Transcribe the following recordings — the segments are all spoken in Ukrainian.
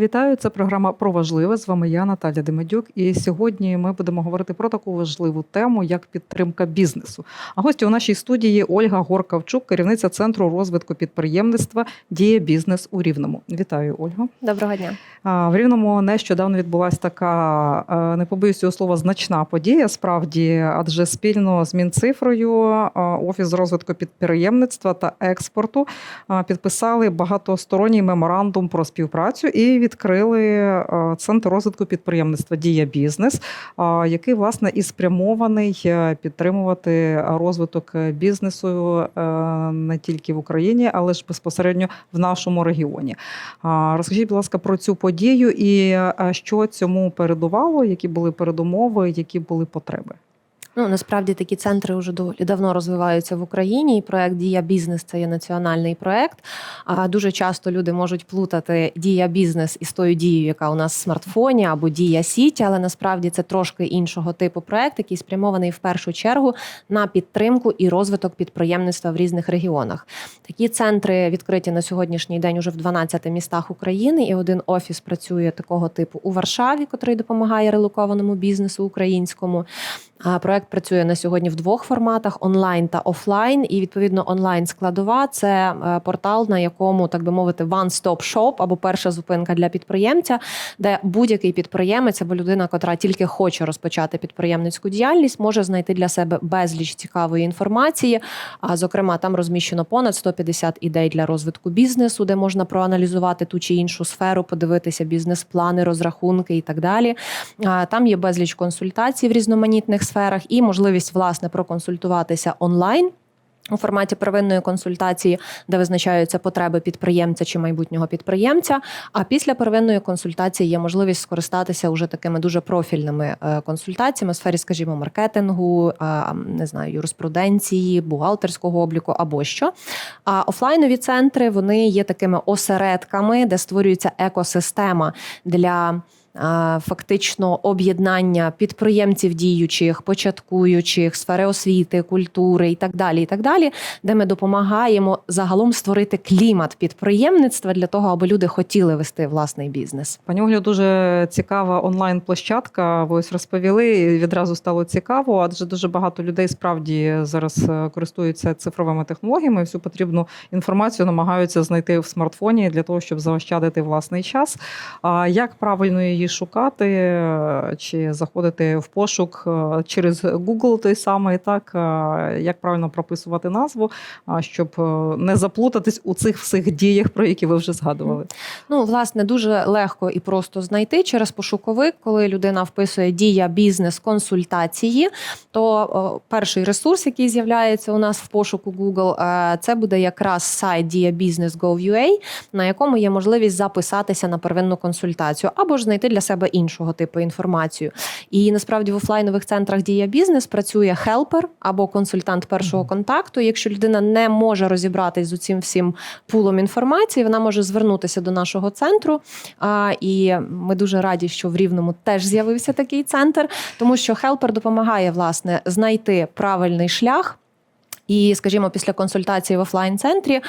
Вітаю, це програма про важливе. З вами я, Наталя Демедюк. І сьогодні ми будемо говорити про таку важливу тему, як підтримка бізнесу. А гості у нашій студії Ольга Горкавчук, керівниця центру розвитку підприємництва Дія бізнес у Рівному. Вітаю, Ольго. Доброго дня. В Рівному нещодавно відбулася така, не побоюсь цього слова, значна подія. Справді, адже спільно з Мінцифрою Офіс розвитку підприємництва та експорту підписали багатосторонній меморандум про співпрацю і відкрили е, центр розвитку підприємництва Дія бізнес, е, який власне і спрямований е, підтримувати розвиток бізнесу не тільки в Україні, але ж безпосередньо в нашому регіоні. Розкажіть, будь ласка, про цю подію і що цьому передувало, які були передумови, які були потреби. Ну насправді такі центри вже доволі давно розвиваються в Україні. І проект Дія бізнес це є національний проект. А дуже часто люди можуть плутати дія бізнес із тою дією, яка у нас в смартфоні або дія сіті, але насправді це трошки іншого типу проект, який спрямований в першу чергу на підтримку і розвиток підприємництва в різних регіонах. Такі центри відкриті на сьогоднішній день уже в 12 містах України, і один офіс працює такого типу у Варшаві, котрий допомагає релокованому бізнесу українському. Проект працює на сьогодні в двох форматах: онлайн та офлайн. І відповідно онлайн складова це е, портал, на якому так би мовити, one-stop shop або перша зупинка для підприємця, де будь-який підприємець або людина, котра тільки хоче розпочати підприємницьку діяльність, може знайти для себе безліч цікавої інформації. А зокрема, там розміщено понад 150 ідей для розвитку бізнесу, де можна проаналізувати ту чи іншу сферу, подивитися бізнес-плани, розрахунки і так далі. Там є безліч консультацій в різноманітних сферах і можливість власне проконсультуватися онлайн. У форматі первинної консультації, де визначаються потреби підприємця чи майбутнього підприємця. А після первинної консультації є можливість скористатися уже такими дуже профільними е, консультаціями в сфері, скажімо, маркетингу, е, не знаю, юриспруденції, бухгалтерського обліку або що. А офлайнові центри вони є такими осередками, де створюється екосистема для. Фактично об'єднання підприємців діючих, початкуючих, сфери освіти, культури і так далі, і так далі, де ми допомагаємо загалом створити клімат підприємництва для того, аби люди хотіли вести власний бізнес. Пані Оглю, дуже цікава онлайн-площадка. Ви ось розповіли, відразу стало цікаво, адже дуже багато людей справді зараз е, користуються цифровими технологіями. Всю потрібну інформацію намагаються знайти в смартфоні для того, щоб заощадити власний час. А як правильно її шукати, е, чи заходити в пошук е, через Google той самий, так е, як правильно прописувати назву, щоб не заплутатись у цих всіх діях, про які ви вже згадували. Ну, власне, дуже легко і просто знайти через пошуковик, коли людина вписує дія бізнес консультації, то перший ресурс, який з'являється у нас в пошуку Google, це буде якраз сайт diabusiness.gov.ua, на якому є можливість записатися на первинну консультацію або ж знайти для себе іншого типу інформацію. І насправді в офлайнових центрах Дія бізнес працює хелпер або консультант першого контакту. Якщо людина не може розібратись з цим всім пулом інформації, вона може звернутися до нашого центру. А, І ми дуже раді, що в Рівному теж з'явився такий центр, тому що хелпер допомагає власне знайти правильний шлях. І, скажімо, після консультації в офлайн центрі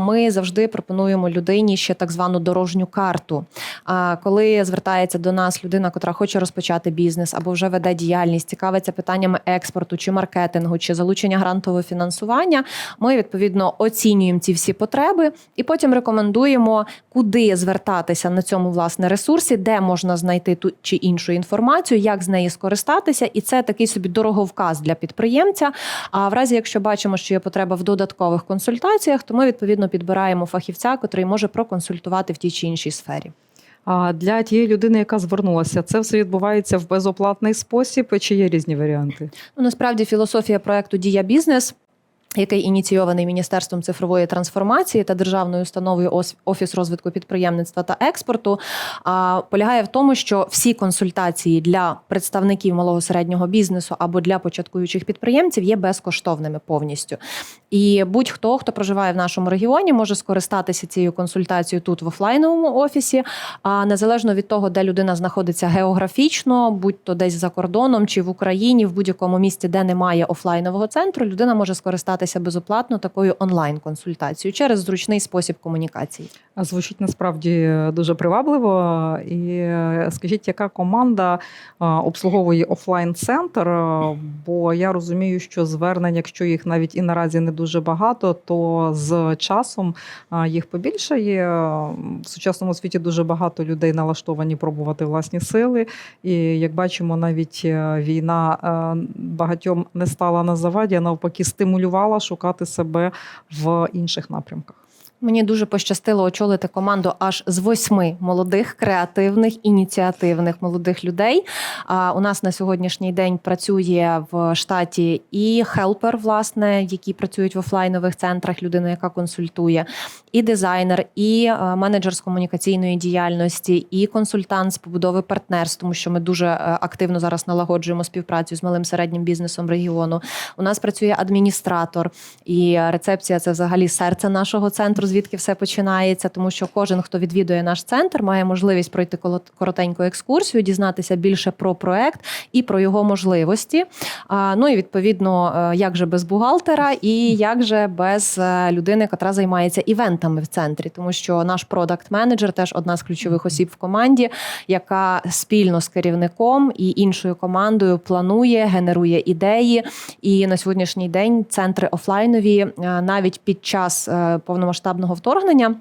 ми завжди пропонуємо людині ще так звану дорожню карту. Коли звертається до нас людина, котра хоче розпочати бізнес або вже веде діяльність, цікавиться питаннями експорту чи маркетингу, чи залучення грантового фінансування, ми відповідно оцінюємо ці всі потреби і потім рекомендуємо, куди звертатися на цьому власне ресурсі, де можна знайти ту чи іншу інформацію, як з неї скористатися, і це такий собі дороговказ для підприємця. А в разі, якщо бачимо, що є потреба в додаткових консультаціях, то ми відповідно підбираємо фахівця, котрий може проконсультувати в тій чи іншій сфері. А для тієї людини, яка звернулася, це все відбувається в безоплатний спосіб, чи є різні варіанти? Ну насправді філософія проекту Дія бізнес. Який ініційований Міністерством цифрової трансформації та державною установою Офіс розвитку підприємництва та експорту, а, полягає в тому, що всі консультації для представників малого середнього бізнесу або для початкуючих підприємців є безкоштовними повністю. І будь-хто, хто проживає в нашому регіоні, може скористатися цією консультацією тут в офлайновому офісі. А незалежно від того, де людина знаходиться географічно, будь-то десь за кордоном чи в Україні, в будь-якому місті, де немає офлайнового центру, людина може скористатися скористатися безоплатно такою онлайн-консультацією через зручний спосіб комунікації. Звучить насправді дуже привабливо. І е, скажіть, яка команда е, обслуговує офлайн-центр? Е, Бо я розумію, що звернень, якщо їх навіть і наразі не дуже багато, то з часом їх побільшає. В сучасному світі дуже багато людей налаштовані пробувати власні сили. І як бачимо, навіть війна багатьом не стала на заваді, а навпаки, стимулювала шукати себе в інших напрямках. Мені дуже пощастило очолити команду аж з восьми молодих, креативних, ініціативних молодих людей. А у нас на сьогоднішній день працює в штаті і хелпер, власне, які працюють в офлайнових центрах, людина, яка консультує, і дизайнер, і е, менеджер з комунікаційної діяльності, і консультант з побудови партнерств, тому що ми дуже е, активно зараз налагоджуємо співпрацю з малим середнім бізнесом регіону. У нас працює адміністратор, і рецепція це взагалі серце нашого центру, звідки все починається, тому що кожен, хто відвідує наш центр, має можливість пройти коротеньку екскурсію, дізнатися більше про проект і про його можливості. Ну і відповідно, е, як же без бухгалтера, і як же без е, людини, яка займається івентами в центрі, тому що наш продакт-менеджер теж одна з ключових осіб в команді, яка спільно з керівником і іншою командою планує, генерує ідеї. І на сьогоднішній день центри офлайнові е, навіть під час е, повномасштабного вторгнення.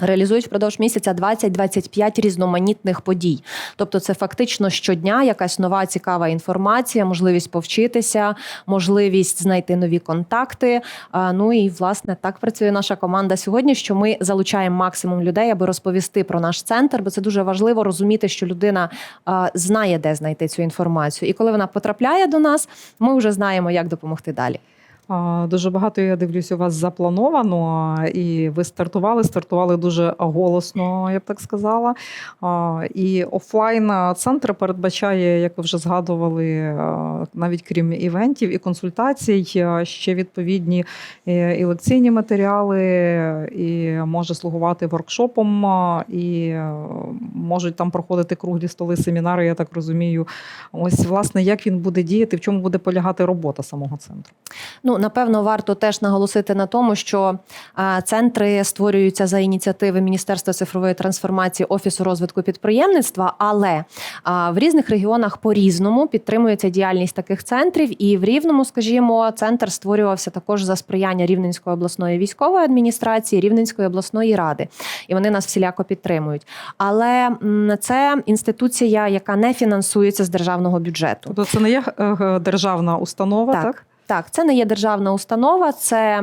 Реалізують впродовж місяця 20-25 різноманітних подій. Тобто, це фактично щодня якась нова цікава інформація, можливість повчитися, можливість знайти нові контакти. Ну і власне так працює наша команда сьогодні. Що ми залучаємо максимум людей, аби розповісти про наш центр, бо це дуже важливо розуміти, що людина знає, де знайти цю інформацію. І коли вона потрапляє до нас, ми вже знаємо, як допомогти далі. Дуже багато я дивлюсь, у вас заплановано, і ви стартували, стартували дуже голосно, я б так сказала. І офлайн центр передбачає, як ви вже згадували, навіть крім івентів і консультацій, ще відповідні е, і лекційні матеріали, і може слугувати воркшопом, і е, можуть там проходити круглі столи, семінари, я так розумію. Ось, власне, як він буде діяти, в чому буде полягати робота самого центру? Ну, напевно, варто теж наголосити на тому, що центри створюються за ініціативи Міністерства цифрової трансформації Офісу розвитку підприємництва, але в різних регіонах по-різному підтримується діяльність таких центрів. І в Рівному, скажімо, центр створювався також за сприяння Рівненської обласної військової адміністрації, Рівненської обласної ради, і вони нас всіляко підтримують. Але це інституція, яка не фінансується з державного бюджету. Тобто це не є е, державна установа, так? Так. Так, це не є державна установа, це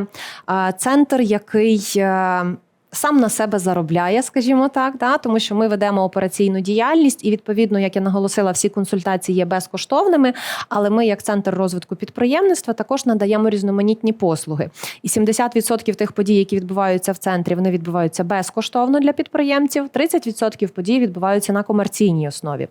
е, центр, який. е, Сам на себе заробляє, скажімо так, да, тому що ми ведемо операційну діяльність, і відповідно, як я наголосила, всі консультації є безкоштовними. Але ми, як центр розвитку підприємництва, також надаємо різноманітні послуги. І 70% тих подій, які відбуваються в центрі, вони відбуваються безкоштовно для підприємців. 30% подій відбуваються на комерційній основі.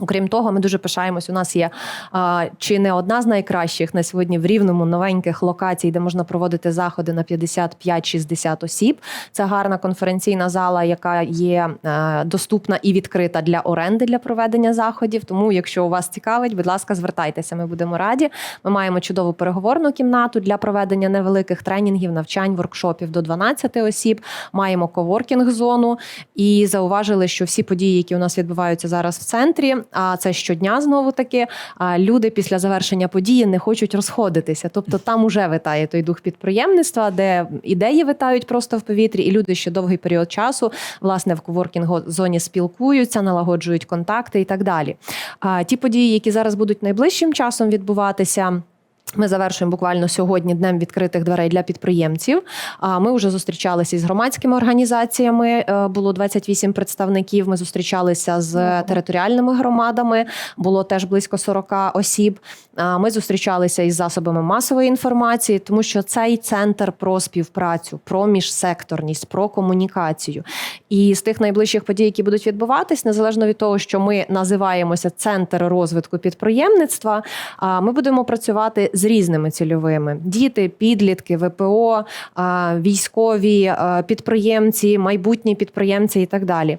Окрім того, ми дуже пишаємось. У нас є а, чи не одна з найкращих на сьогодні в рівному новеньких локацій, де можна проводити заходи на 55-60 осіб. Це гарна конференційна зала, яка є е, доступна і відкрита для оренди для проведення заходів. Тому, якщо у вас цікавить, будь ласка, звертайтеся. Ми будемо раді. Ми маємо чудову переговорну кімнату для проведення невеликих тренінгів, навчань, воркшопів до 12 осіб. Маємо коворкінг зону і зауважили, що всі події, які у нас відбуваються зараз в центрі, а це щодня знову таки. а, Люди після завершення події не хочуть розходитися. Тобто там уже витає той дух підприємництва, де ідеї витають просто в повітрі, і люди ще довгий період часу власне в коворкінг зоні спілкуються, налагоджують контакти і так далі. А ті події, які зараз будуть найближчим часом відбуватися. Ми завершуємо буквально сьогодні днем відкритих дверей для підприємців. А ми вже зустрічалися із громадськими організаціями. е, Було 28 представників. Ми зустрічалися з територіальними громадами. Було теж близько 40 осіб. Ми зустрічалися із засобами масової інформації, тому що цей центр про співпрацю, про міжсекторність, про комунікацію. І з тих найближчих подій, які будуть відбуватись, незалежно від того, що ми називаємося центр розвитку підприємництва. Ми будемо працювати з різними цільовими: діти, підлітки, ВПО, військові, підприємці, майбутні підприємці і так далі.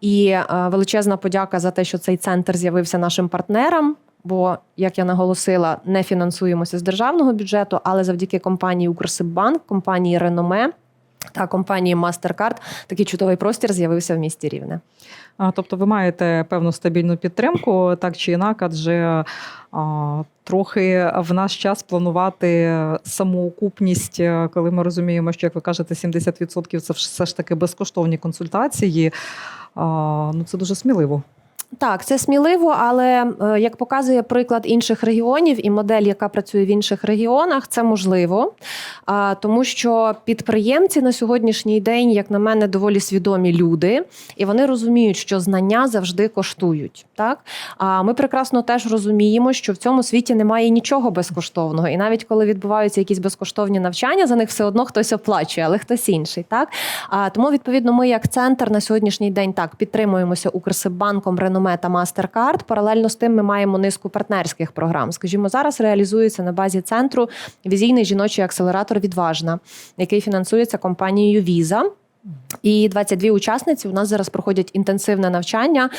І величезна подяка за те, що цей центр з'явився нашим партнерам. Бо, як я наголосила, не фінансуємося з державного бюджету, але завдяки компанії Укрсиббанк, компанії Реноме та компанії MasterCard такий чудовий простір з'явився в місті Рівне. А, Тобто ви маєте певну стабільну підтримку, так чи інак, адже трохи в наш час планувати самоокупність, е, коли ми розуміємо, що як ви кажете, 70% це все ж таки безкоштовні консультації. Ну це дуже сміливо. Так, це сміливо, але е, як показує приклад інших регіонів і модель, яка працює в інших регіонах, це можливо. Тому що підприємці на сьогоднішній день, як на мене, доволі свідомі люди, і вони розуміють, що знання завжди коштують. Так а ми прекрасно теж розуміємо, що в цьому світі немає нічого безкоштовного, і навіть коли відбуваються якісь безкоштовні навчання, за них все одно хтось оплачує, але хтось інший. Так а тому, відповідно, ми як центр на сьогоднішній день так підтримуємося Укрсиббанком, Реноме та MasterCard. Паралельно з тим, ми маємо низку партнерських програм. Скажімо, зараз реалізується на базі центру візійний жіночий акселератор Відважна, який фінансується компанією Visa. І 22 учасниці у нас зараз проходять інтенсивне навчання.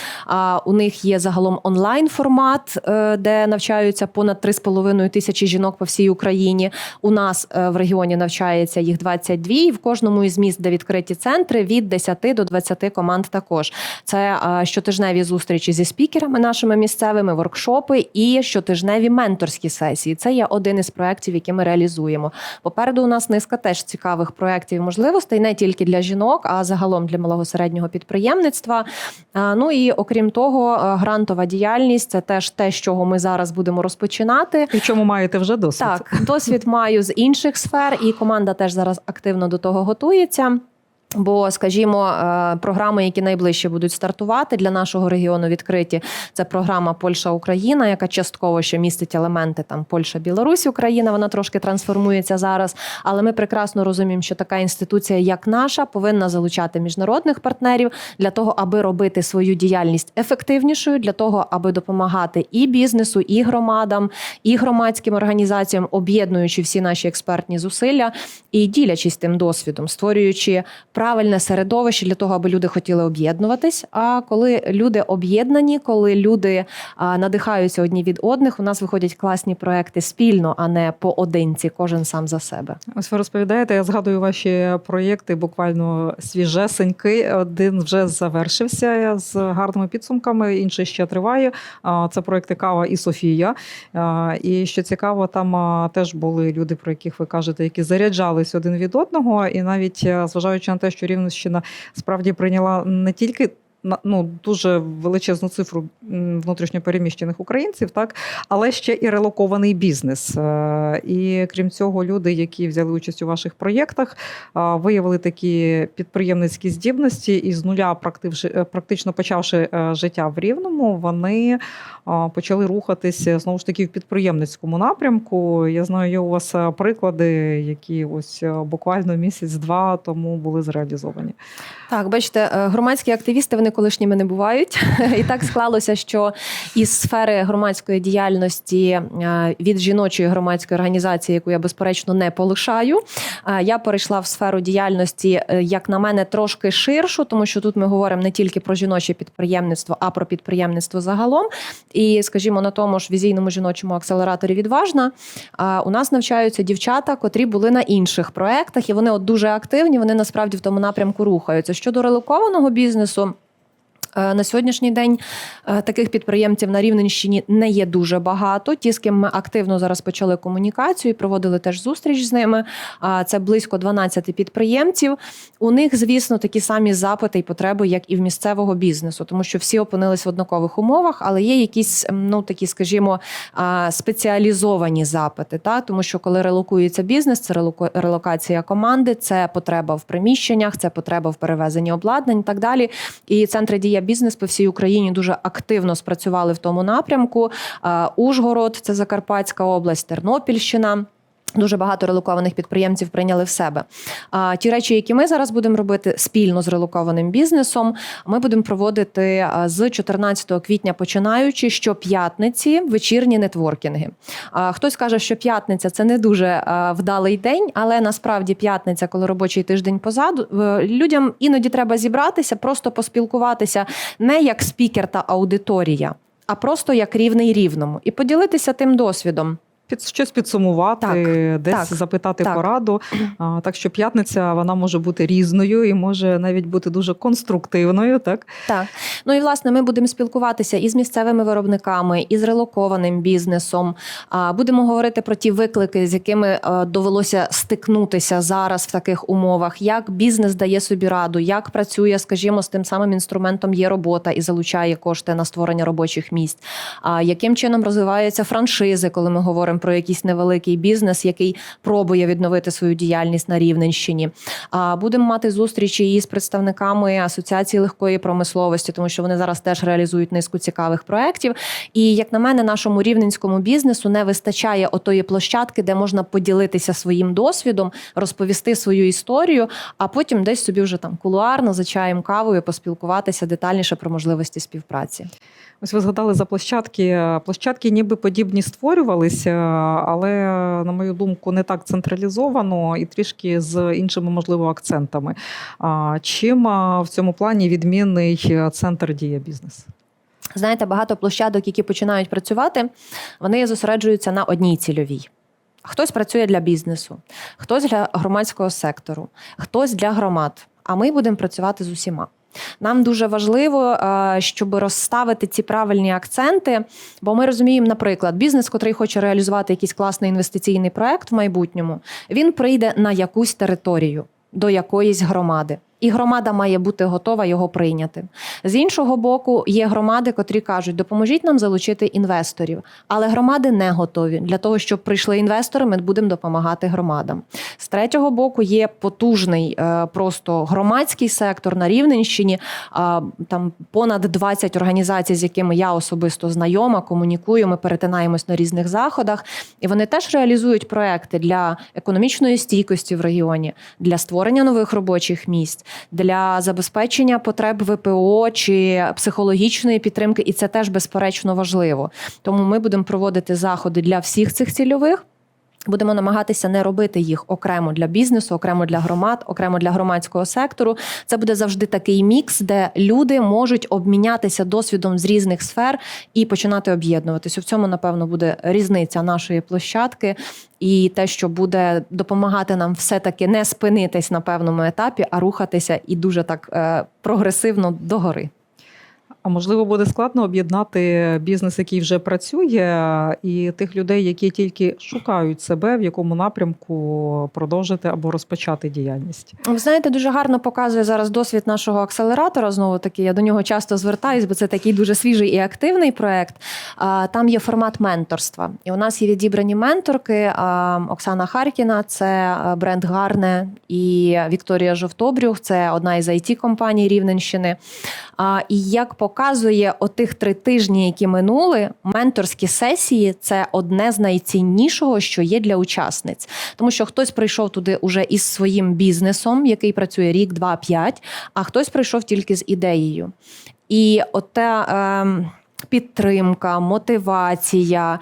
У них є загалом онлайн формат, е, де навчаються понад 3,5 тисячі жінок по всій Україні. У нас е, в регіоні навчається їх 22, і в кожному із міст, де відкриті центри, від 10 до 20 команд. Також це е, щотижневі зустрічі зі спікерами нашими місцевими, воркшопи і щотижневі менторські сесії. Це є один із проєктів, які ми реалізуємо. Попереду у нас низка теж цікавих проєктів і можливостей, не тільки для жінок, а загалом для малого середнього підприємництва. Ну і окрім того, е, грантова діяльність це теж те, з чого ми зараз будемо розпочинати. І чому маєте вже досвід? Так, досвід маю з інших сфер, і команда теж зараз активно до того готується. Бо, скажімо, е, програми, які найближче будуть стартувати для нашого регіону відкриті, це програма Польща Україна, яка частково ще містить елементи там Польща, Білорусь, Україна. Вона трошки трансформується зараз. Але ми прекрасно розуміємо, що така інституція, як наша, повинна залучати міжнародних партнерів для того, аби робити свою діяльність ефективнішою, для того, аби допомагати і бізнесу, і громадам, і громадським організаціям, об'єднуючи всі наші експертні зусилля і ділячись тим досвідом, створюючи правильне середовище для того, аби люди хотіли об'єднуватись. А коли люди об'єднані, коли люди надихаються одні від одних, у нас виходять класні проекти спільно, а не поодинці, кожен сам за себе. Ось ви розповідаєте, я згадую ваші проєкти буквально свіжесенький. Один вже завершився з гарними підсумками, інший ще триває. Це проєкти Кава і Софія. І що цікаво, там теж були люди, про яких ви кажете, які заряджались один від одного, і навіть зважаючи на те, що Рівненщина справді прийняла не тільки ну, дуже величезну цифру внутрішньопереміщених українців, так, але ще і релокований бізнес. Е, І крім цього, люди, які взяли участь у ваших проєктах, виявили такі підприємницькі здібності і з нуля, е, практично почавши е, життя в Рівному, вони почали рухатися знову ж таки в підприємницькому напрямку. Я знаю, є у вас е, приклади, які ось е, буквально місяць-два тому були зреалізовані. Так, бачите, е, громадські активісти вони колишніми не бувають. І так склалося, що із сфери громадської діяльності е, від жіночої громадської організації, яку я безперечно не полишаю, е, я перейшла в сферу діяльності, е, як на мене, трошки ширшу, тому що тут ми говоримо не тільки про жіноче підприємництво, а про підприємництво загалом. І, скажімо, на тому ж візійному жіночому акселераторі відважна у нас навчаються дівчата, котрі були на інших проектах, і вони от дуже активні. Вони насправді в тому напрямку рухаються. Щодо релокованого бізнесу. Е, На сьогоднішній день е, таких підприємців на Рівненщині не є дуже багато. Ті, з ким ми активно зараз почали комунікацію, і проводили теж зустріч з ними. Це близько 12 підприємців. У них, звісно, такі самі запити і потреби, як і в місцевого бізнесу, тому що всі опинились в однакових умовах, але є якісь, ну такі, скажімо, спеціалізовані запити. Та? Тому що коли релокується бізнес, це релокація команди, це потреба в приміщеннях, це потреба в перевезенні обладнань і так далі. І центри дія бізнес по всій Україні дуже активно спрацювали в тому напрямку. Ужгород, це Закарпатська область, Тернопільщина. Дуже багато релокованих підприємців прийняли в себе. А ті речі, які ми зараз будемо робити спільно з релокованим бізнесом, ми будемо проводити з 14 квітня, починаючи щоп'ятниці вечірні нетворкінги. А, Хтось каже, що п'ятниця це не дуже вдалий день, але насправді п'ятниця, коли робочий тиждень позаду, людям іноді треба зібратися, просто поспілкуватися не як спікер та аудиторія. а просто як рівний рівному, і поділитися тим досвідом. Під щось підсумувати, Так, десь так, запитати так. пораду. А, так що п'ятниця вона може бути різною і може навіть бути дуже конструктивною. Так Так, ну і власне ми будемо спілкуватися із місцевими виробниками, із релокованим бізнесом. А, Будемо говорити про ті виклики, з якими е, довелося стикнутися зараз в таких умовах. Як бізнес дає собі раду, як працює, скажімо, з тим самим інструментом є робота і залучає кошти на створення робочих місць. А яким чином розвиваються франшизи, коли ми говоримо про якийсь невеликий бізнес, який пробує відновити свою діяльність на Рівненщині. А будемо мати зустрічі із представниками асоціації легкої промисловості, тому що вони зараз теж реалізують низку цікавих проєктів. І як на мене, нашому рівненському бізнесу не вистачає отої площадки, де можна поділитися своїм досвідом, розповісти свою історію, а потім десь собі вже там кулуарно за чаєм кавою поспілкуватися детальніше про можливості співпраці. Ось ви згадали за площадки. Площадки ніби подібні створювалися, але на мою думку, не так централізовано і трішки з іншими можливо акцентами. Чим в цьому плані відмінний центр дія бізнес? Знаєте, багато площадок, які починають працювати, вони зосереджуються на одній цільовій. Хтось працює для бізнесу, хтось для громадського сектору, хтось для громад. А ми будемо працювати з усіма. Нам дуже важливо, е, щоб розставити ці правильні акценти, бо ми розуміємо, наприклад, бізнес, котрий хоче реалізувати якийсь класний інвестиційний проект в майбутньому, він прийде на якусь територію до якоїсь громади. І громада має бути готова його прийняти. З іншого боку, є громади, котрі кажуть, допоможіть нам залучити інвесторів. Але громади не готові. Для того, щоб прийшли інвестори, ми будемо допомагати громадам. З третього боку, є потужний е, просто громадський сектор на Рівненщині. Там понад 20 організацій, з якими я особисто знайома, комунікую. Ми перетинаємось на різних заходах, і вони теж реалізують проекти для економічної стійкості в регіоні, для створення нових робочих місць для забезпечення потреб ВПО чи психологічної підтримки, і це теж безперечно важливо. Тому ми будемо проводити заходи для всіх цих цільових. Будемо намагатися не робити їх окремо для бізнесу, окремо для громад, окремо для громадського сектору. Це буде завжди такий мікс, де люди можуть обмінятися досвідом з різних сфер і починати об'єднуватися. В цьому, напевно, буде різниця нашої площадки і те, що буде допомагати нам все-таки не спинитись на певному етапі, а рухатися і дуже так е, прогресивно догори. А можливо, буде складно об'єднати бізнес, який вже працює, і тих людей, які тільки шукають себе, в якому напрямку продовжити або розпочати діяльність. Ви знаєте, дуже гарно показує зараз досвід нашого акселератора. Знову таки, я до нього часто звертаюсь, бо це такий дуже свіжий і активний проект. Там є формат менторства. І у нас є відібрані менторки. Оксана Харкіна, це бренд Гарне, і Вікторія Жовтобрюх, це одна із it компаній Рівненщини. А, І як показує отих три тижні, які минули, менторські сесії це одне з найціннішого, що є для учасниць, тому що хтось прийшов туди уже із своїм бізнесом, який працює рік, два, п'ять, а хтось прийшов тільки з ідеєю. І оте. Ем, Підтримка, мотивація,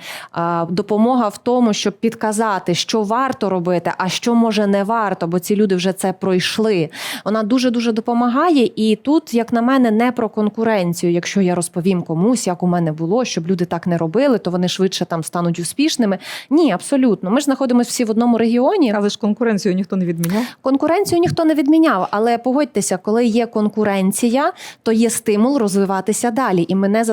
допомога в тому, щоб підказати, що варто робити, а що може не варто, бо ці люди вже це пройшли. Вона дуже дуже допомагає. І тут, як на мене, не про конкуренцію. Якщо я розповім комусь, як у мене було, щоб люди так не робили, то вони швидше там стануть успішними. Ні, абсолютно. Ми ж знаходимося всі в одному регіоні. Але ж конкуренцію ніхто не відміняв. Конкуренцію ніхто не відміняв, але погодьтеся, коли є конкуренція, то є стимул розвиватися далі, і ми не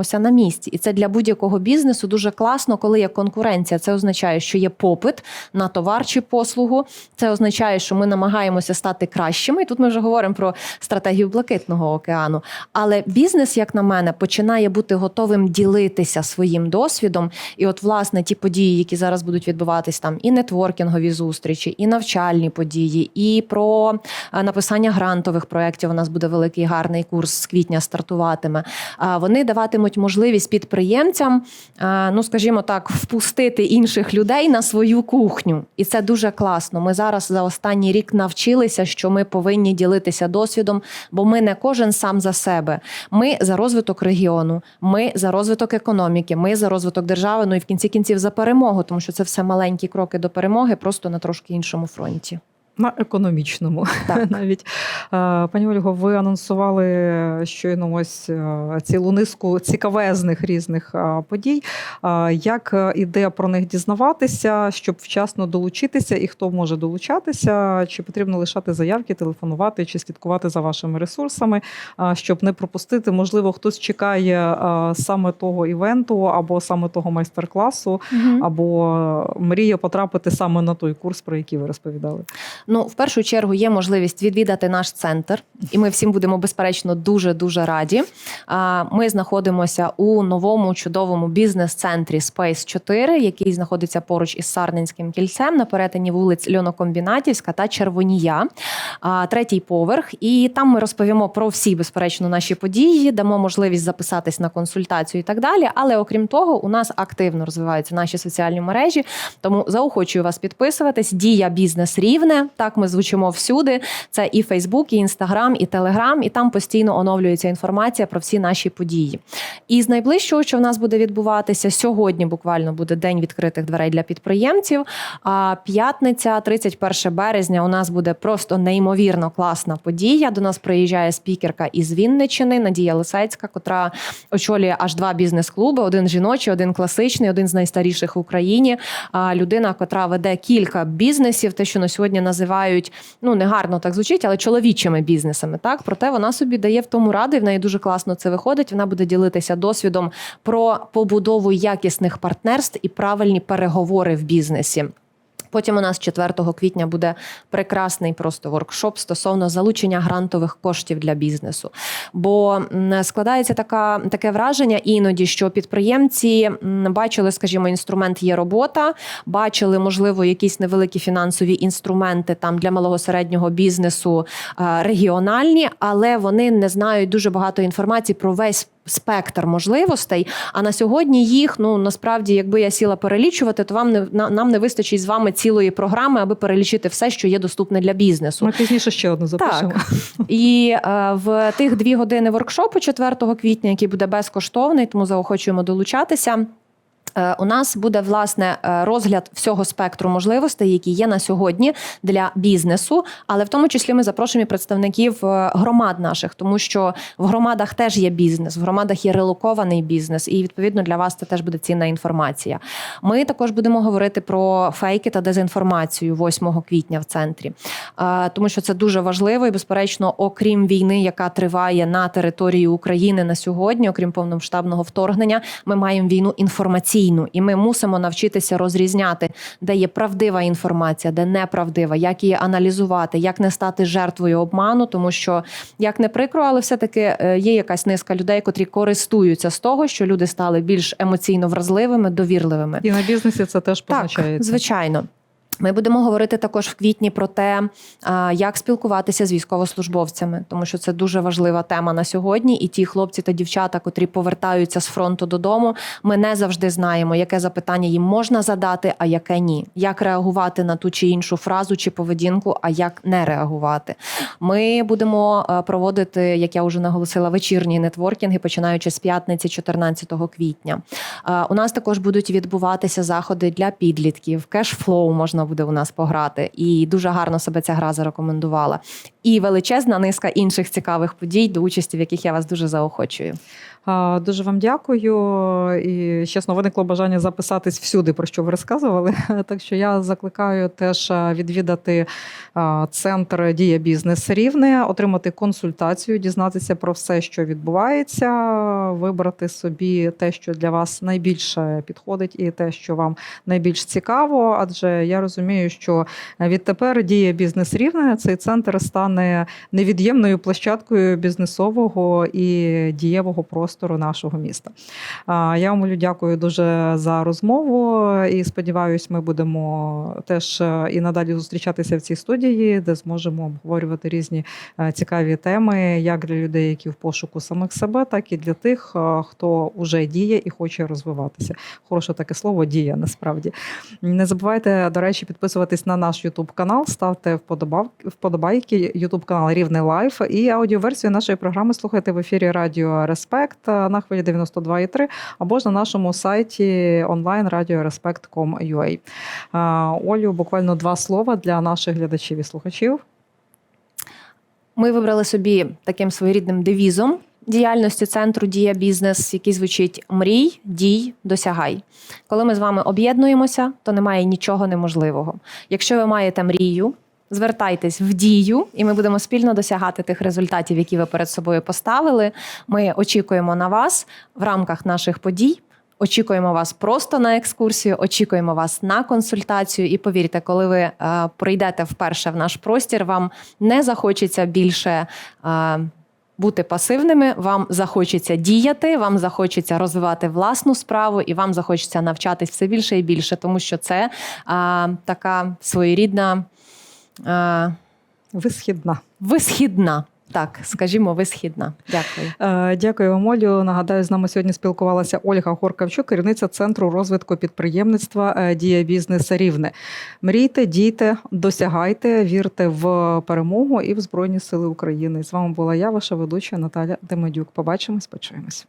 засиджуємося на місці. І це для будь-якого бізнесу дуже класно, коли є конкуренція. Це означає, що є попит на товар чи послугу. Це означає, що ми намагаємося стати кращими. І тут ми вже говоримо про стратегію блакитного океану. Але бізнес, як на мене, починає бути готовим ділитися своїм досвідом. І, от, власне, ті події, які зараз будуть відбуватись там, і нетворкінгові зустрічі, і навчальні події, і про написання грантових проєктів. У нас буде великий гарний курс з квітня стартуватиме. Вони даватимуть можливість підприємцям, е, ну скажімо так, впустити інших людей на свою кухню, і це дуже класно. Ми зараз за останній рік навчилися, що ми повинні ділитися досвідом, бо ми не кожен сам за себе. Ми за розвиток регіону, ми за розвиток економіки, ми за розвиток держави. Ну і в кінці кінців за перемогу, тому що це все маленькі кроки до перемоги, просто на трошки іншому фронті. На економічному Так. навіть Е, пані Ольго, ви анонсували щойно ось е, цілу низку цікавезних різних е, подій. Як іде про них дізнаватися, щоб вчасно долучитися, і хто може долучатися? Чи потрібно лишати заявки, телефонувати чи слідкувати за вашими ресурсами, щоб не пропустити? Можливо, хтось чекає саме того івенту або саме того майстер-класу, або е, мріє потрапити саме на той курс, про який ви розповідали. Ну, в першу чергу є можливість відвідати наш центр, і ми всім будемо безперечно дуже дуже раді. Ми знаходимося у новому чудовому бізнес-центрі Space 4, який знаходиться поруч із Сарненським кільцем на перетині вулиць Льонокомбінатівська та Червонія. Третій поверх. І там ми розповімо про всі безперечно наші події, дамо можливість записатись на консультацію і так далі. Але окрім того, у нас активно розвиваються наші соціальні мережі. Тому заохочую вас підписуватись. Дія бізнес рівне. Так ми звучимо всюди. Це і Фейсбук, і Інстаграм, і Телеграм, і там постійно оновлюється інформація про всі наші події. І з найближчого, що в нас буде відбуватися сьогодні, буквально буде день відкритих дверей для підприємців. А п'ятниця, 31 березня, у нас буде просто неймовірно класна подія. До нас приїжджає спікерка із Вінничини Надія Лисецька, котра очолює аж два бізнес-клуби: один жіночий, один класичний, один з найстаріших в Україні. А людина, котра веде кілька бізнесів, те, що на сьогодні називають ну негарно так звучить, але чоловічими бізнесами. Так проте вона собі дає в тому ради. В неї дуже класно це виходить. Вона буде ділитися досвідом про побудову якісних партнерств і правильні переговори в бізнесі. Потім у нас 4 квітня буде прекрасний просто воркшоп стосовно залучення грантових коштів для бізнесу. Бо складається така таке враження іноді, що підприємці бачили, скажімо, інструмент є робота, бачили, можливо, якісь невеликі фінансові інструменти там для малого середнього бізнесу регіональні, але вони не знають дуже багато інформації про весь. Спектр можливостей, а на сьогодні їх ну насправді, якби я сіла перелічувати, то вам не на- нам не вистачить з вами цілої програми, аби перелічити все, що є доступне для бізнесу. Ми пізніше ще одну запишемо. І е, в тих дві години воркшопу 4 квітня, який буде безкоштовний, тому заохочуємо долучатися. Е, У нас буде власне е, розгляд всього спектру можливостей, які є на сьогодні для бізнесу, але в тому числі ми запрошуємо представників е, громад наших, тому що в громадах теж є бізнес, в громадах є релокований бізнес, і відповідно для вас це теж буде цінна інформація. Ми також будемо говорити про фейки та дезінформацію 8 квітня в центрі, тому що це дуже важливо і, безперечно, окрім війни, яка триває на території України на сьогодні, окрім повномасштабного вторгнення, ми маємо війну інформаційну, і ми мусимо навчитися розрізняти, де є правдива інформація, де неправдива, як її аналізувати, як не стати жертвою обману, тому що як не прикро, але все-таки е, є якась низка людей, котрі користуються з того, що люди стали більш емоційно вразливими, довірливими. І на бізнесі це теж Так, позначається. звичайно. Ми будемо говорити також в квітні про те, як спілкуватися з військовослужбовцями, тому що це дуже важлива тема на сьогодні. І ті хлопці та дівчата, котрі повертаються з фронту додому, ми не завжди знаємо, яке запитання їм можна задати, а яке ні. Як реагувати на ту чи іншу фразу чи поведінку, а як не реагувати. Ми будемо е, проводити, як я вже наголосила, вечірні нетворкінги, починаючи з п'ятниці, 14 квітня. Е, У нас також будуть відбуватися заходи для підлітків. Кешфлоу можна буде у нас пограти, і дуже гарно себе ця гра зарекомендувала. І величезна низка інших цікавих подій, до участі в яких я вас дуже заохочую. Дуже вам дякую. І чесно, виникло бажання записатись всюди, про що ви розказували. Так що я закликаю теж відвідати центр Дія Бізнес Рівне, отримати консультацію, дізнатися про все, що відбувається, вибрати собі те, що для вас найбільше підходить, і те, що вам найбільш цікаво. Адже я розумію, що відтепер Дія Бізнес Рівне цей центр стане невід'ємною площадкою бізнесового і дієвого простору нашого міста. Я вам дякую дуже за розмову і сподіваюся, ми будемо теж е, і надалі зустрічатися в цій студії, де зможемо обговорювати різні е, цікаві теми, як для людей, які в пошуку самих себе, так і для тих, е, хто вже діє і хоче розвиватися. Хороше таке слово дія насправді. Не забувайте, до речі, підписуватись на наш Ютуб канал, ставте вподобайки. Ютуб канал Рівне Лайф і аудіоверсію нашої програми слухайте в ефірі Радіо Респект. Респект на хвилі 92,3 або ж на нашому сайті онлайн radio.respect.com.ua. Олю, буквально два слова для наших глядачів і слухачів. Ми вибрали собі таким своєрідним девізом діяльності центру Дія Бізнес, який звучить Мрій, дій, досягай. Коли ми з вами об'єднуємося, то немає нічого неможливого. Якщо ви маєте мрію, звертайтесь в дію, і ми будемо спільно досягати тих результатів, які ви перед собою поставили. Ми очікуємо на вас в рамках наших подій. Очікуємо вас просто на екскурсію, очікуємо вас на консультацію. І повірте, коли ви е, прийдете вперше в наш простір, вам не захочеться більше. Е, бути пасивними, вам захочеться діяти, вам захочеться розвивати власну справу, і вам захочеться навчатись все більше і більше, тому що це а, така своєрідна а, Висхідна. висхідна. Так, скажімо, висхідна. Дякую. Е, Дякую вам, Олю. Нагадаю, з нами сьогодні спілкувалася Ольга Хоркавчук, керівниця центру розвитку підприємництва е, Дія Бізнес Рівне. Мрійте, дійте, досягайте, вірте в перемогу і в Збройні Сили України. З вами була я, ваша ведуча Наталя Демедюк. Побачимось, почуємось.